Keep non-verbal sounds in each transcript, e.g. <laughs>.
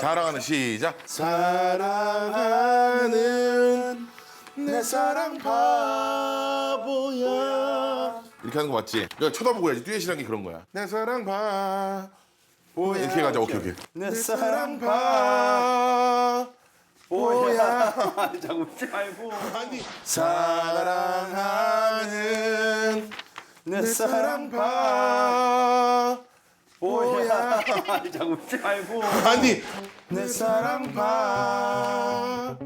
사랑하는 시작. 사랑하는 내 사랑 바보야. 이렇게 하는 거 맞지? 그러니까 쳐다보고 해야지. 듀엣이라는 게 그런 거야. 내 사랑 바 보야. 이렇게 가자. 오케이 오케이. 내 사랑 바보야. <laughs> 자꾸 웃지 말고. 아니 사랑하는 내내 사랑 바보야. 자꾸 웃지 말고. 아니 내 사랑 바보야.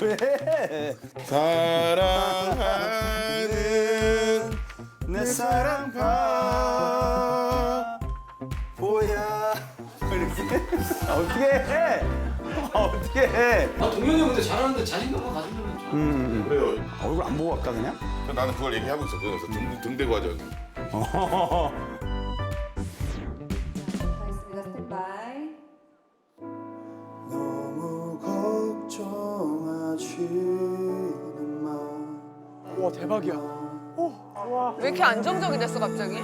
왜? 사랑하는 내내 사랑 사랑 바보야. 이렇게? 아, 어떻게 해? 아, 어떻게 해? 아 동현이 형 근데 잘하는데 자신감만 가지면 좀. 음, 그래요. 얼굴 안 보고 갈까 그냥? 나는 그걸 얘기하고 있어. 그래서 등, 등 대고 하자. 여기. <laughs> 와 대박이야. 왜 이렇게 안정적이 됐어 갑자기?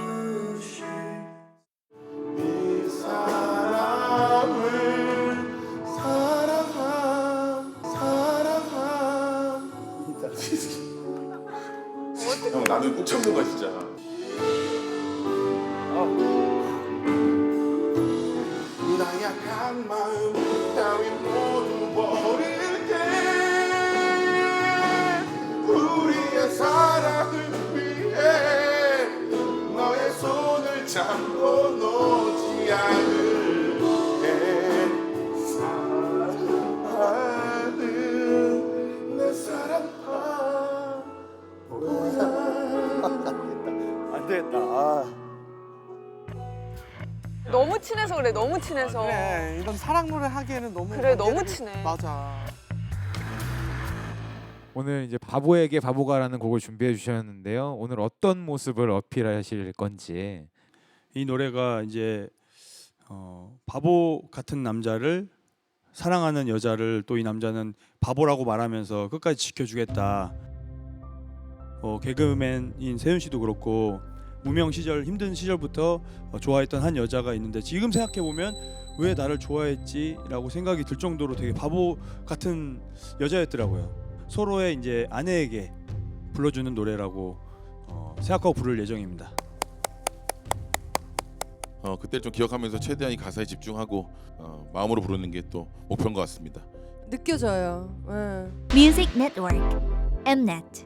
이 사람을 사랑한 사랑한 형 나는 꾹 참는 거야 진짜 안 되겠다. 아. 너무 친해서 그래 너무 친해서. 그래 이런 사랑 노래 하기에는 너무 그래, 너무 친해. 맞아. 오늘 이제 바보에게 바보가라는 곡을 준비해 주셨는데요. 오늘 어떤 모습을 어필하실 건지 이 노래가 이제 어, 바보 같은 남자를 사랑하는 여자를 또 이 남자는 바보라고 말하면서 끝까지 지켜주겠다. 어, 개그맨인 세윤 씨도 그렇고 무명 시절 힘든 시절부터 어, 좋아했던 한 여자가 있는데 지금 생각해 보면 왜 나를 좋아했지라고 생각이 들 정도로 되게 바보 같은 여자였더라고요. 서로의 이제 아내에게 불러주는 노래라고 어, 생각하고 부를 예정입니다. 어 그때 좀 기억하면서 최대한 이 가사에 집중하고 어, 마음으로 부르는 게 또 목표인 것 같습니다. 느껴져요. 예. Music Network Mnet